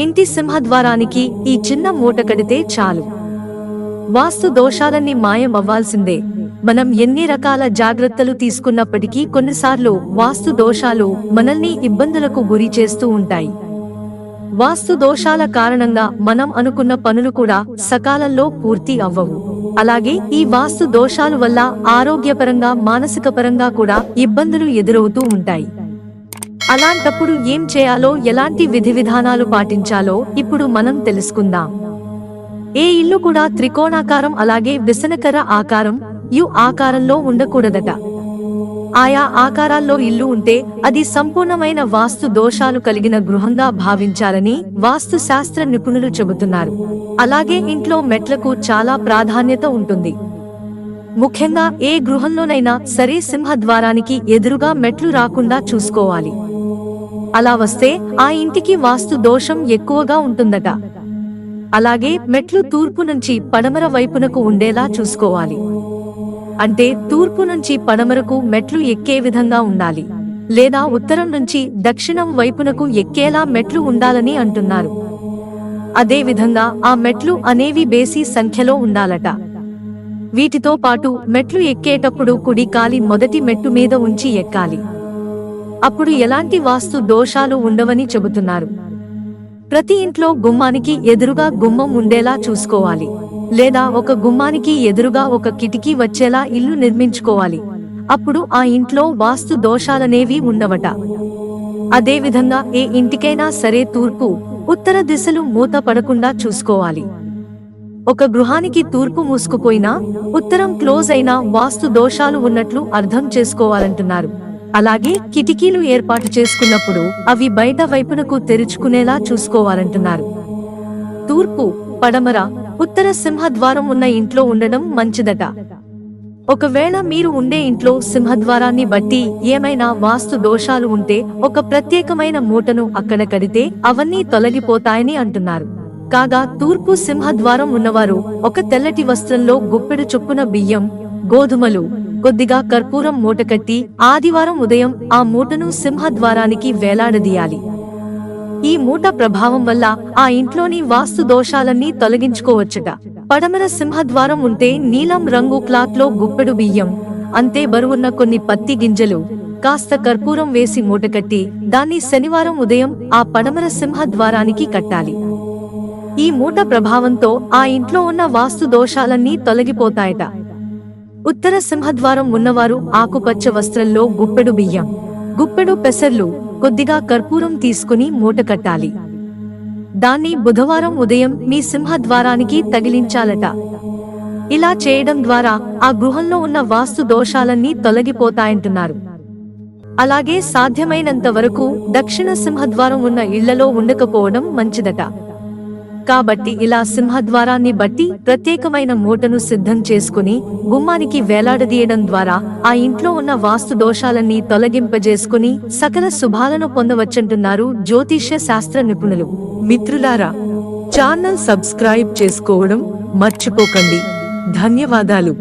ఇంటి సింహద్వారానికి ఈ చిన్న మూట కడితే చాలు. వాస్తు దోషాలన్నీ మాయం అవ్వాల్సిందే మనం ఎన్ని రకాల జాగ్రత్తలు తీసుకున్నప్పటికీ కొన్నిసార్లు వాస్తు దోషాలు మనల్ని ఇబ్బందులకు గురి చేస్తూ ఉంటాయి. వాస్తు దోషాల కారణంగా మనం అనుకున్న పనులు కూడా సకాలంలో పూర్తి అవ్వవు. అలాగే ఈ వాస్తు దోషాలు వల్ల ఆరోగ్యపరంగా మానసిక పరంగా కూడా ఇబ్బందులు ఎదురవుతూ ఉంటాయి. అలాంటప్పుడు ఏం చేయాలో ఎలాంటి విధి విధానాలు పాటించాలో ఇప్పుడు మనం తెలుసుకుందాం. ఏ ఇల్లు కూడా త్రికోణాకారం అలాగే విసనకర ఆకారం యు ఆకారంలో ఉండకూడదట. ఆయా ఆకారాల్లో ఇల్లు ఉంటే అది సంపూర్ణమైన వాస్తు దోషాలు కలిగిన గృహంగా భావించాలని వాస్తు శాస్త్ర నిపుణులు చెబుతున్నారు. అలాగే ఇంట్లో మెట్లకు చాలా ప్రాధాన్యత ఉంటుంది. ముఖ్యంగా ఏ గృహంలోనైనా సరే సింహద్వారానికి ఎదురుగా మెట్లు రాకుండా చూసుకోవాలి. అలా వస్తే ఆ ఇంటికి వాస్తు దోషం ఎక్కువగా ఉంటుందట. అలాగే మెట్లు తూర్పు నుంచి పడమర వైపునకు ఉండేలా చూసుకోవాలి. అంటే తూర్పు నుంచి పడమరకు మెట్లు ఎక్కే విధంగా ఉండాలి. లేదా ఉత్తరం నుంచి దక్షిణం వైపునకు ఎక్కేలా మెట్లు ఉండాలని అంటున్నారు. అదే విధంగా ఆ మెట్లు అనేవి బేసి సంఖ్యలో ఉండాలట. వీటితో పాటు మెట్లు ఎక్కేటప్పుడు కుడి కాలి మొదటి మెట్టు మీద ఉంచి ఎక్కాలి. అప్పుడు ఎలాంటి వాస్తు దోషాలు ఉండవని చెబుతున్నారు. ప్రతి ఇంట్లో గుమ్మానికి ఎదురుగా గుమ్మం ఉండేలా చూసుకోవాలి. లేదా ఒక గుమ్మానికి ఎదురుగా ఒక కిటికీ వచ్చేలా ఇల్లు నిర్మించుకోవాలి. అప్పుడు ఆ ఇంట్లో వాస్తు దోషాలనేవి ఉండవట. అదేవిధంగా ఏ ఇంటికైనా సరే తూర్పు ఉత్తర దిశలు మూత పడకుండా చూసుకోవాలి. ఒక గృహానికి తూర్పు మూసుకుపోయినా ఉత్తరం క్లోజ్ అయినా వాస్తు దోషాలు ఉన్నట్లు అర్థం చేసుకోవాలంటున్నారు. అలాగే కిటికీలు ఏర్పాటు చేసుకున్నప్పుడు అవి బయట వైపునకు తెరుచుకునేలా చూసుకోవాలంటున్నారు. తూర్పు పడమర ఉత్తర సింహద్వారం ఉన్న ఇంట్లో ఉండడం మంచిదట. ఒకవేళ మీరు ఉండే ఇంట్లో సింహద్వారాన్ని బట్టి ఏమైనా వాస్తు దోషాలు ఉంటే ఒక ప్రత్యేకమైన మూటను అక్కడ కడితే అవన్నీ తొలగిపోతాయని అంటున్నారు. కాగా తూర్పు సింహద్వారం ఉన్నవారు ఒక తెల్లటి వస్త్రంలో గుప్పెడు చొప్పున బియ్యం గోధుమలు కొద్దిగా కర్పూరం మూట కట్టి ఆదివారం ఉదయం ఆ మూటను సింహద్వారానికి వేలాడదీయాలి. ఈ మూట ప్రభావం వల్ల ఆ ఇంట్లోని వాస్తు దోషాలన్నీ తొలగించుకోవచ్చట. పడమర సింహద్వారం ఉంటే నీలం రంగు క్లాత్లో గుప్పెడు బియ్యం అంతే బరువున్న కొన్ని పత్తి గింజలు కాస్త కర్పూరం వేసి మూటకట్టి దాన్ని శనివారం ఉదయం ఆ పడమర సింహద్వారానికి కట్టాలి. ఈ మూట ప్రభావంతో ఆ ఇంట్లో ఉన్న వాస్తు దోషాలన్నీ తొలగిపోతాయట. ఉత్తర సింహద్వారం ఉన్నవారు ఆకుపచ్చ వస్త్రంలో గుప్పెడు బియ్యం గుప్పెడు పెసర్లు కొద్దిగా కర్పూరం తీసుకుని మూట కట్టాలి. దాన్ని బుధవారం ఉదయం మీ సింహద్వారానికి తగిలించాలట. ఇలా చేయడం ద్వారా ఆ గృహంలో ఉన్న వాస్తు దోషాలన్నీ తొలగిపోతాయంటున్నారు. అలాగే సాధ్యమైనంత వరకు దక్షిణ సింహద్వారం ఉన్న ఇళ్ళలో ఉండకపోవడం మంచిదట. కాబట్టి ఇలా సింహద్వారాన్ని బట్టి ప్రత్యేకమైన మూటను సిద్ధం చేసుకుని గుమ్మానికి వేలాడదీయడం ద్వారా ఆ ఇంట్లో ఉన్న వాస్తు దోషాలన్నీ తొలగింపజేసుకుని సకల శుభాలను పొందవచ్చంటున్నారు జ్యోతిష్య శాస్త్ర నిపుణులు. మిత్రులారా ఛానల్ సబ్స్క్రైబ్ చేసుకోవడం మర్చిపోకండి. ధన్యవాదాలు.